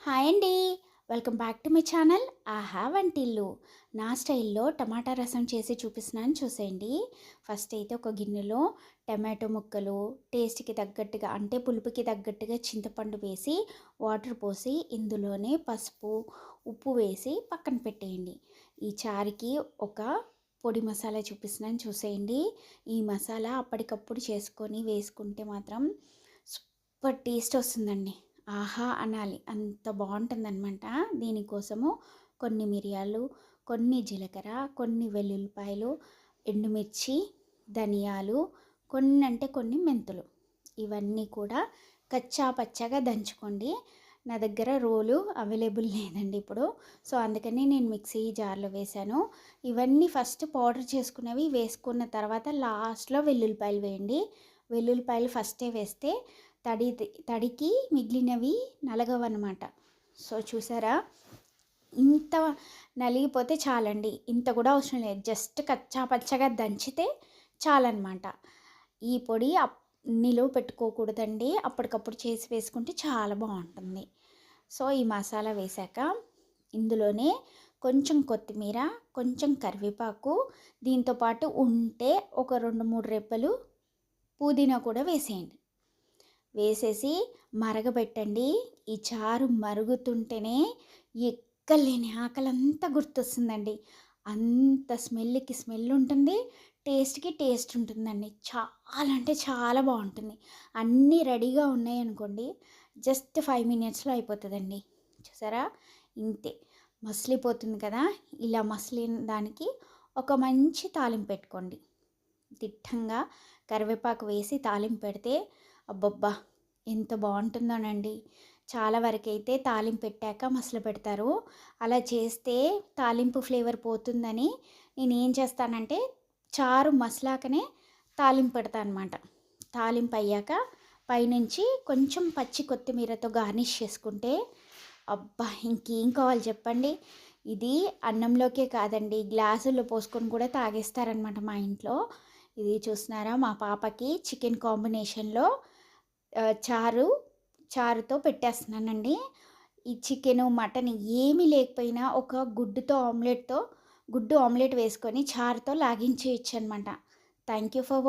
Hi అండి. Welcome back to my channel Aaha Vantillu. నా స్టైల్లో టమాటా రసం చేసి చూపిస్తున్నాను చూసేయండి. ఫస్ట్ అయితే ఒక గిన్నెలో టమాటో ముక్కలు టేస్ట్కి తగ్గట్టుగా అంటే పులుపుకి తగ్గట్టుగా చింతపండు వేసి వాటర్ పోసి ఇందులోనే పసుపు ఉప్పు వేసి పక్కన పెట్టేయండి. ఈ చారుకి ఒక పొడి మసాలా చూపిస్తున్నాను చూసేయండి. ఈ మసాలా అప్పటికప్పుడు చేసుకొని వేసుకుంటే మాత్రం సూపర్ టేస్ట్ వస్తుందండి. ఆహా అనాలి. అంత బాగుంటుందన్నమాట దీనికోసము కొన్ని మిరియాలు కొన్ని జీలకర్ర కొన్ని వెల్లుల్లిపాయలు ఎండుమిర్చి ధనియాలు కొన్ని అంటే కొన్ని మెంతులు. ఇవన్నీ కూడా కచ్చా పచ్చగా దంచుకోండి. నా దగ్గర రోలు అవైలబుల్ లేదండి ఇప్పుడు. సో అందుకని నేను మిక్సీ జార్లో వేశాను. ఇవన్నీ ఫస్ట్ పౌడర్ చేసుకునేవి వేసుకున్న తర్వాత లాస్ట్లో వెల్లుల్లిపాయలు వేయండి. వెల్లుల్లిపాయలు ఫస్టే వేస్తే తడి తడికి మిగిలినవి నలగవన్నమాట. సో చూసారా? ఇంత నలిగిపోతే చాలండి. ఇంత కూడా అవసరం లేదు. జస్ట్ కచ్చా పచ్చగా దంచితే చాలన్నమాట. ఈ పొడి నిలువ పెట్టుకోకూడదండి. అప్పటికప్పుడు చేసి వేసుకుంటే చాలా బాగుంటుంది. సో ఈ మసాలా వేశాక ఇందులోనే కొంచెం కొత్తిమీర కొంచెం కరివేపాకు దీంతోపాటు ఉంటే ఒక రెండు మూడు రెప్పలు పుదీనా కూడా వేసేయండి. వేసేసి మరగబెట్టండి. ఈ చారు మరుగుతుంటేనే ఎక్కలేని ఆకలంతా గుర్తొస్తుందండి. అంత స్మెల్కి స్మెల్ ఉంటుంది టేస్ట్కి టేస్ట్ ఉంటుందండి. చాలా అంటే చాలా బాగుంటుంది. అన్నీ రెడీగా ఉన్నాయి అనుకోండి జస్ట్ ఫైవ్ మినిట్స్లో అయిపోతుందండి. చూసారా? ఇంతే. మసిలిపోతుంది కదా? ఇలా మసిలిన దానికి ఒక మంచి తాలింపు పెట్టుకోండి. దిట్టంగా కరివేపాకు వేసి తాలింపు పెడితే అబ్బబ్బా! ఎంత బాగుంటుందోనండి. చాలా వరకైతే తాలింపు పెట్టాక మసలు పెడతారు. అలా చేస్తే తాలింపు ఫ్లేవర్ పోతుందని నేను ఏం చేస్తానంటే చారు మసలాకనే తాలింపు పెడతాను అనమాట తాలింపు అయ్యాక పైనుంచి కొంచెం పచ్చి కొత్తిమీరతో గార్నిష్ చేసుకుంటే అబ్బా! ఇంకేం కావాలి చెప్పండి. ఇది అన్నంలోకే కాదండి గ్లాసుల్లో పోసుకొని కూడా తాగేస్తారనమాట మా ఇంట్లో. ఇది చూస్తున్నారా? మా పాపకి చికెన్ కాంబినేషన్లో చారు చారుతో పెట్టేస్తున్నానండి. ఈ చికెను మటన్ ఏమీ లేకపోయినా ఒక గుడ్డుతో ఆమ్లెట్తో గుడ్డు ఆమ్లెట్ వేసుకొని చారుతో లాగించేయచ్చు అనమాట థ్యాంక్ యూ ఫర్